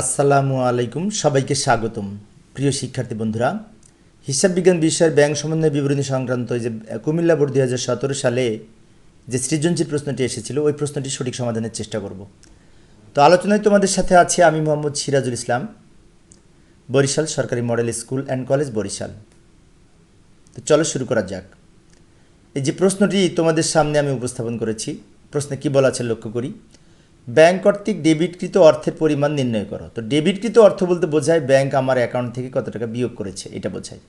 আসসালামু আলাইকুম, সবাইকে স্বাগতম। প্রিয় শিক্ষার্থী বন্ধুরা, হিসাব বিজ্ঞান বিষয়ের ব্যাংক সমন্বয় বিবরণী সংক্রান্ত যে কুমিল্লা বোর্ড দুই হাজার সতেরো সালে যে সৃজনশীল প্রশ্নটি এসেছিল, ওই প্রশ্নটি সঠিক সমাধানের চেষ্টা করব। তো আলোচনায় তোমাদের সাথে আছে আমি মোহাম্মদ সিরাজুল ইসলাম, বরিশাল সরকারি model school and college Barishal. তো চলো শুরু করা যাক। এই যে প্রশ্নটি তোমাদের সামনে আমি উপস্থাপন করেছি, প্রশ্নে কি বলা আছে লক্ষ্য করি? ব্যাংক কর্তৃক ডেবিটকৃত অর্থের পরিমাণ নির্ণয় করো। তো ডেবিটকৃত অর্থ বলতে বোঝায় ব্যাংক আমার অ্যাকাউন্ট থেকে কত টাকা বিয়োগ করেছে, এটা বোঝায়।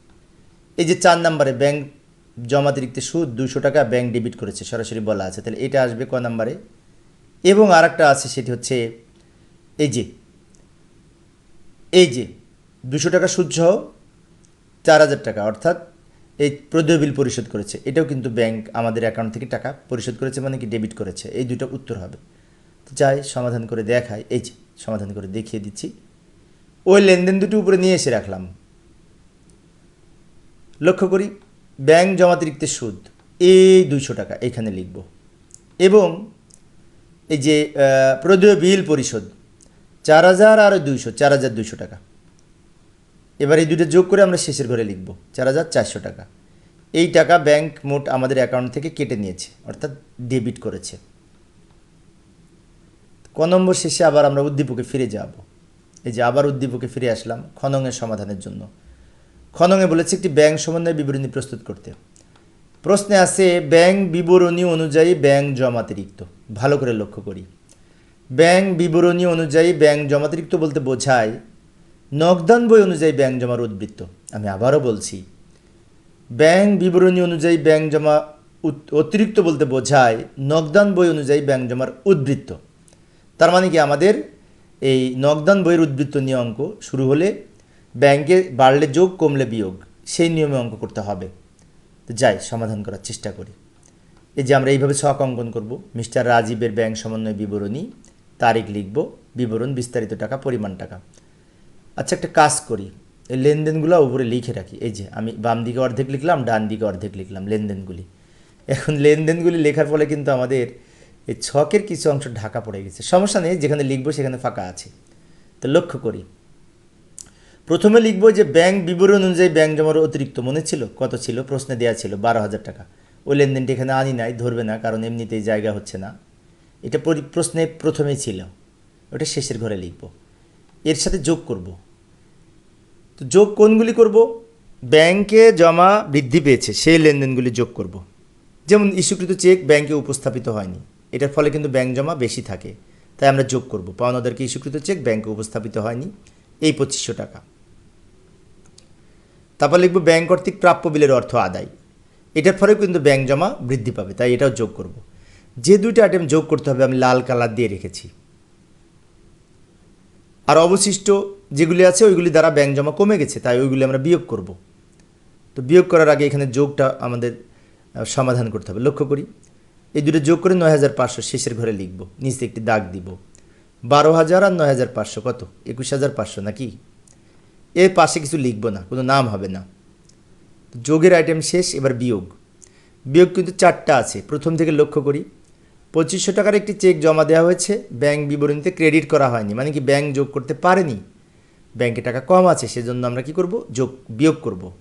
এই যে চার নম্বরে ব্যাংক জমাতিরিক্ত সুদ দুশো টাকা ব্যাংক ডেবিট করেছে, সরাসরি বলা আছে। তাহলে এটা আসবে ক নম্বরে। এবং আর একটা আছে, সেটি হচ্ছে এই যে এই যে দুশো টাকা সুদ সহ চার হাজার টাকা, অর্থাৎ এই প্রদেয় বিল পরিশোধ করেছে। এটাও কিন্তু ব্যাংক আমাদের অ্যাকাউন্ট থেকে টাকা পরিশোধ করেছে মানে কি ডেবিট করেছে। এই দুটো উত্তর হবে। যাই সমাধান করে দেখাই। এই যে, সমাধান করে দেখিয়ে দিচ্ছি। ওই লেনদেন দুটো উপরে নিয়ে এসে রাখলাম। লক্ষ্য করি, ব্যাংক জমাতিরিক্ত সুদ, এই দুইশো টাকা এখানে লিখব। এবং এই যে প্রদেয় বিল পরিশোধ, চার হাজার আর দুইশো, চার হাজার দুইশো টাকা। এবার এই দুটো যোগ করে আমরা শেষের ঘরে লিখব, চার হাজার চারশো টাকা। এই টাকা ব্যাংক মোট আমাদের অ্যাকাউন্ট থেকে কেটে নিয়েছে, অর্থাৎ ডেবিট করেছে। ক নম্বর শেষে আবার আমরা উদ্দীপকে ফিরে যাব। এই যে আবার উদ্দীপকে ফিরে আসলাম খননের সমাধানের জন্য। খননে বলেছে একটি ব্যাংক সমন্বয় বিবরণী প্রস্তুত করতে। প্রশ্নে আছে, ব্যাংক বিবরণী অনুযায়ী ব্যাংক জমাতিরিক্ত। ভালো করে লক্ষ্য করি। ব্যাংক বিবরণী অনুযায়ী ব্যাংক জমাতিরিক্ত বলতে বোঝায়, নগদান বই অনুযায়ী ব্যাংক জমার উদ্বৃত্ত। আমি আবারও বলছি, ব্যাংক বিবরণী অনুযায়ী ব্যাংক জমা, অতিরিক্ত বলতে বোঝায়, নগদান বই অনুযায়ী ব্যাংক জমার উদ্বৃত্ত। তার মানে কি আমাদের এই নগদান বইয়ের উদ্বৃত্ত নিয়ে অঙ্ক শুরু হলে ব্যাংকে বাড়লে যোগ, কমলে বিয়োগ, সেই নিয়মে অঙ্ক করতে হবে। তো যাই, সমাধান করার চেষ্টা করি। এই যে আমরা এইভাবে ছক অঙ্কন করব। মিস্টার রাজীবের ব্যাংক সমন্বয় বিবরণী, তারিখ লিখব, বিবরণ, বিস্তারিত টাকা, পরিমাণ টাকা। আচ্ছা একটা কাজ করি। এই লেনদেনগুলো উপরে লিখে রাখি। এই যে, আমি বাম দিকে অর্ধেক লিখলাম, ডান দিকে অর্ধেক লিখলাম লেনদেনগুলি। এখন লেনদেনগুলি লেখার ফলে কিন্তু আমাদের এই ছকের কিছু অংশ ঢাকা পড়ে গেছে। সমস্যা নেই, যেখানে লিখব সেখানে ফাঁকা আছে। তো লক্ষ্য করি। প্রথমে লিখব যে ব্যাংক বিবরণ অনুযায়ী ব্যাংক জমার অতিরিক্ত মনে ছিল, কত ছিল? প্রশ্নে দেওয়া ছিল বারো হাজার টাকা। ওই লেনদেনটি এখানে আনি নাই, ধরবে না, কারণ এমনিতেই জায়গা হচ্ছে না। এটা পরি- প্রশ্নে প্রথমেই ছিল। ওটা শেষের ঘরে লিখব। এর সাথে যোগ করব। তো যোগ কোনগুলি করব? ব্যাংকে জমা বৃদ্ধি পেয়েছে, সেই লেনদেনগুলি যোগ করব। যেমন ইস্যুকৃত চেক ব্যাংকে উপস্থাপিত হয়নি। এটার ফলে কিন্তু ব্যাংক জমা বেশি থাকে। তাই আমরা যোগ করব। পাওনাদারকে ইস্যুকৃত চেক ব্যাংকে উপস্থাপিত হয়নি। এই পঁচিশশো টাকা। তারপর লিখব ব্যাংক কর্তৃক প্রাপ্য বিলের অর্থ আদায়। এটার ফলেও কিন্তু ব্যাংক জমা বৃদ্ধি পাবে। তাই এটাও যোগ করব। যে দুইটা আইটেম যোগ করতে হবে, আমি লাল কালার দিয়ে রেখেছি। আর অবশিষ্ট যেগুলি আছে, ওইগুলি দ্বারা ব্যাংক জমা কমে গেছে। তাই ওইগুলি আমরা বিয়োগ করব। তো বিয়োগ করার আগে এখানে যোগটা আমাদের সমাধান করতে হবে। লক্ষ্য করি। এই দুটো যোগ করে নয় হাজার পাঁচশো শেষের ঘরে লিখব। নিচে একটি দাগ দিব। বারো হাজার আর নয় হাজার পাঁচশো কত? একুশ হাজার পাঁচশো নাকি? এর পাশে কিছু লিখব না, কোনো নাম হবে না। যোগের আইটেম শেষ, এবার বিয়োগ। বিয়োগ কিন্তু চারটা আছে, প্রথম থেকে লক্ষ্য করি। পঁচিশশো টাকার একটি চেক জমা দেওয়া হয়েছে ব্যাংক বিবরণীতে ক্রেডিট করা হয়নি মানে কি ব্যাংক যোগ করতে পারেনি? ব্যাংকে টাকা কম আছে, সেজন্য আমরা কি করব? যোগ, বিয়োগ করব।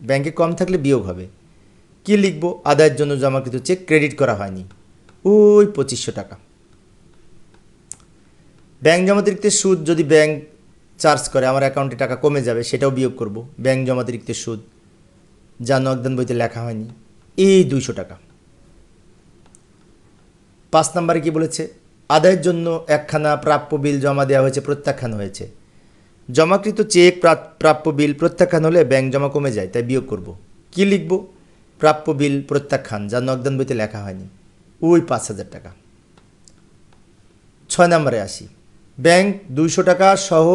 ব্যাংকে কম থাকলে বিয়োগ হবে। কি লিখব? আদায়ের জন্য জমাকৃত চেক ক্রেডিট করা হয়নি। ওই পঁচিশশো টাকা। ব্যাংক জমাতিরিক্ত সুদ যদি ব্যাংক চার্জ করে, আমার অ্যাকাউন্টে টাকা কমে যাবে, সেটাও বিয়োগ করব। ব্যাংক জমাতিরিক্ত সুদ, যা নগদান বইতে লেখা হয়নি, এই দুইশো টাকা। পাঁচ নম্বরে কি বলেছে? আদায়ের জন্য একখানা প্রাপ্য বিল জমা দেওয়া হয়েছে, প্রত্যাখ্যান হয়েছে। জমাকৃত চেক প্রাপ্য বিল প্রত্যাখ্যান হলে ব্যাংক জমা কমে যায়, তাই বিয়োগ করব। কি লিখব? প্রাপ্য বিল প্রত্যাখ্যান, যা নগদান বইতে লেখা হয়নি। ওই পাঁচ হাজার টাকা। ছয় নম্বরে আসি। ব্যাংক দুইশো টাকা সহ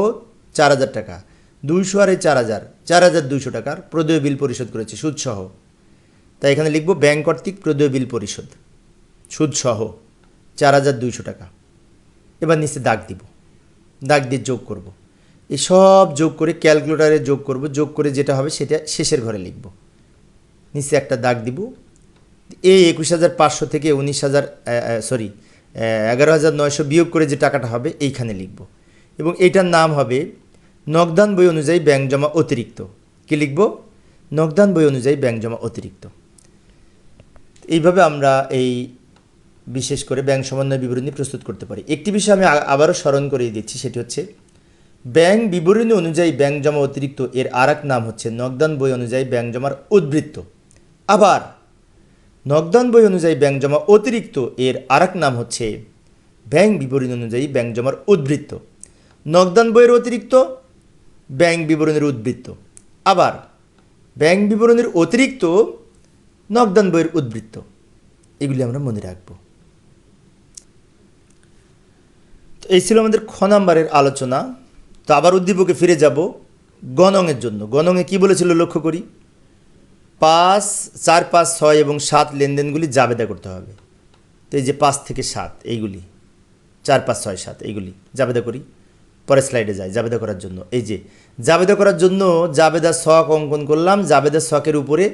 চার হাজার টাকা। দুইশো আর এই চার হাজার চার হাজার দুইশো টাকার প্রদেয় বিল পরিশোধ করেছে, সুদসহ। তাই এখানে লিখব ব্যাংক কর্তৃক প্রদেয় বিল পরিশোধ, সুদসহ চার হাজার দুইশো টাকা। এবার নিচে দাগ দিব। দাগ দিয়ে যোগ করব। এই সব যোগ করে ক্যালকুলেটারে যোগ করব, যোগ করে যেটা হবে সেটা শেষের ঘরে লিখব। নিচে একটা দাগ দিব। এই একুশ হাজার পাঁচশো থেকে উনিশ হাজার সরি এগারো হাজার নয়শো বিয়োগ করে যে টাকাটা হবে এইখানে লিখব। এবং এটার নাম হবে নগদান বই অনুযায়ী ব্যাংক জমা অতিরিক্ত। কি লিখব? নগদান বই অনুযায়ী ব্যাংক জমা অতিরিক্ত। এইভাবে আমরা এই বিশেষ করে ব্যাংক সমন্বয় বিবরণী প্রস্তুত করতে পারি। একটি বিষয় আমি আবারও স্মরণ করিয়ে দিচ্ছি, সেটি হচ্ছে ব্যাংক বিবরণী অনুযায়ী ব্যাংক জমা অতিরিক্ত এর আর নাম হচ্ছে নগদান বই অনুযায়ী ব্যাংক জমার উদ্বৃত্ত। আবার, নগদান বই অনুযায়ী জমা অতিরিক্ত, এর আর নাম হচ্ছে ব্যাংক বিবরণী অনুযায়ী ব্যাংক জমার উদ্বৃত্ত। নগদান বইয়ের অতিরিক্ত, ব্যাংক বিবরণীর উদ্বৃত্ত। আবার, ব্যাংক বিবরণীর অতিরিক্ত, নগদান বইয়ের উদ্বৃত্ত। এগুলি আমরা মনে রাখব। তো এই ছিল আমাদের খ নাম্বারের আলোচনা। তো আবার উদ্দীপকে ফিরে যাব গণংয়ের জন্য। গণংয়ে কি বলেছিল লক্ষ্য করি? পাঁচ, চার, পাঁচ, ছয় এবং সাত লেনদেনগুলি জাবেদা করতে হবে। তো এই যে পাঁচ থেকে সাত, এইগুলি। চার, পাঁচ, ছয়, সাত, এইগুলি জাবেদা করি। পরের স্লাইডে যাই, জাবেদা করার জন্য। এই যে জাবেদা করার জন্য জাবেদা শখ অঙ্কন করলাম, জাবেদা শখের উপরে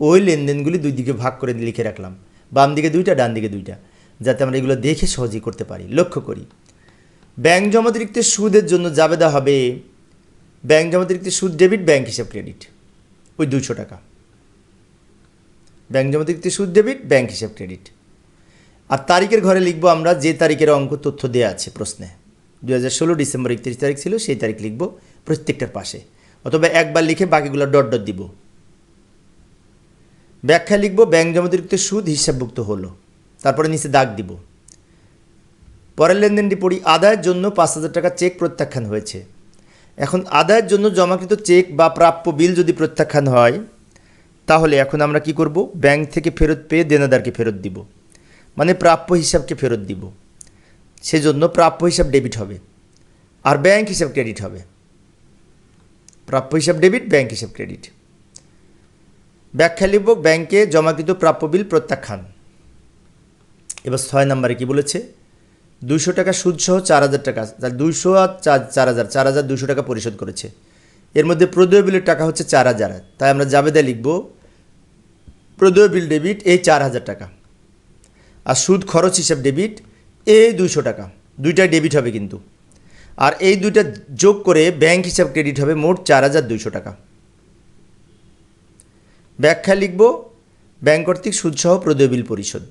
ওই লেনদেনগুলি দুই দিকে ভাগ করে লিখে রাখলাম। বাম দিকে দুইটা, ডান দিকে দুইটা, যাতে আমরা এগুলো দেখে সহজেই করতে পারি। লক্ষ্য করি, ব্যাংক জমাতিরিক্ত সুদের জন্য জাবেদা হবে, ব্যাংক জমাতিরিক্ত সুদ, ডেবিট, ব্যাংক হিসাব, ক্রেডিট। ওই দুইশো টাকা। ব্যাংক জমাতিরিক্ত সুদ ডেবিট ব্যাংক হিসাব ক্রেডিট আর তারিখের ঘরে লিখব আমরা যে তারিখের অঙ্ক তথ্য দেওয়া আছে প্রশ্নে। দু হাজার ষোলো ডিসেম্বর একত্রিশ তারিখ ছিল, সেই তারিখ লিখব প্রত্যেকটার পাশে। অথবা একবার লিখে বাকিগুলো ডট ডট দিব। ব্যাখ্যা লিখব ব্যাংক জমাতিরিক্ত সুদ হিসাবভুক্ত হলো। তারপরে নিচে দাগ দিব। পরের লেনদেনটি পড়ি, আদায়ের জন্য পাঁচ হাজার টাকা চেক প্রত্যাখ্যান হয়েছে। এখন আদায়ের জন্য জমাকৃত চেক বা প্রাপ্য বিল যদি প্রত্যাখ্যান হয় তাহলে এখন আমরা কি করব? ব্যাংক থেকে ফেরত পেয়ে দেনাদারকে ফেরত দিব। মানে প্রাপ্য হিসাবকে ফেরত দিব। সেজন্য প্রাপ্য হিসাব ডেবিট হবে। আর ব্যাংক হিসাব ক্রেডিট হবে। প্রাপ্য হিসাব ডেবিট, ব্যাংক হিসাব ক্রেডিট। ব্যাখ্যা লিখব, ব্যাংকে জমাকৃত প্রাপ্য বিল প্রত্যাখ্যান। এবার ছয় নম্বরে কি বলেছে? দুশো টাকা সুদসহ চার হাজার টাকা দুইশো আর চার চার হাজার চার হাজার দুশো টাকা পরিশোধ করেছে। এর মধ্যে প্রদেয় বিলের টাকা হচ্ছে চার হাজার। তাই আমরা জাবেদা লিখব প্রদেয় বিল ডেবিট এই চার হাজার টাকা। আর সুদ খরচ হিসাব ডেবিট এই দুইশো টাকা। দুইটাই ডেবিট হবে কিন্তু। আর এই দুইটা যোগ করে ব্যাংক হিসাব ক্রেডিট হবে মোট চার হাজার দুইশো টাকা। ব্যাখ্যা লিখব, ব্যাংক কর্তৃক সুদসহ প্রদেয় বিল পরিশোধ।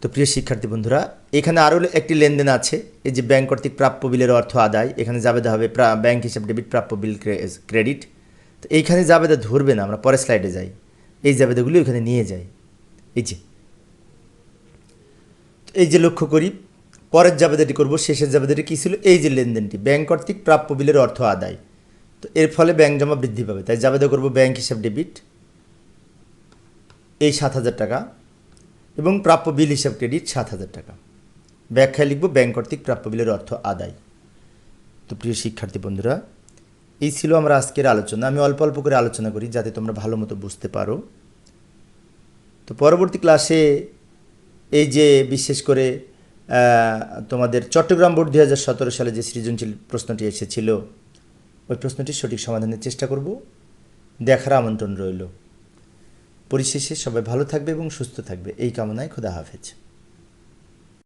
তো প্রিয় শিক্ষার্থী বন্ধুরা, এখানে আরও একটি লেনদেন আছে। এই যে ব্যাংক কর্তৃক প্রাপ্য বিলের অর্থ আদায়, এখানে জাবেদা হবে ব্যাংক হিসাব ডেবিট প্রাপ্য বিল ক্রেডিট। তো এইখানে জাবেদা ধরবে না, আমরা পরের স্লাইডে যাই। এই জাবেদাগুলি ওখানে নিয়ে যায়। এই যে। এই যে লক্ষ্য করি, পরের জাবেদাটি করব, শেষের জাবেদাটি কী ছিল? এই যে লেনদেনটি, ব্যাংক কর্তৃক প্রাপ্য বিলের অর্থ আদায়। তো এর ফলে ব্যাংক জমা বৃদ্ধি পাবে। তাই জাবেদা করব ব্যাংক হিসাব ডেবিট, এই সাত হাজার টাকা, এবং প্রাপ্য বিল হিসাব ক্রেডিট সাত হাজার টাকা। ব্যাখ্যায় লিখব, ব্যাংক কর্তৃক প্রাপ্য বিলের অর্থ আদায়। তো প্রিয় শিক্ষার্থী বন্ধুরা এই ছিল আমার আজকের আলোচনা। আমি অল্প অল্প করে আলোচনা করি যাতে তোমরা ভালো মতো বুঝতে পারো। তো পরবর্তী ক্লাসে এই যে বিশেষ করে তোমাদের চট্টগ্রাম বোর্ড দুই হাজার সতেরো সালে যে সৃজনশীল প্রশ্নটি এসেছিল, ওই প্রশ্নটির সঠিক সমাধানের চেষ্টা করব। দেখার আমন্ত্রণ রইল। পরিশেষে সবাই ভালো থাকবে এবং সুস্থ থাকবে। এই কামনায় খোদা হাফেজ।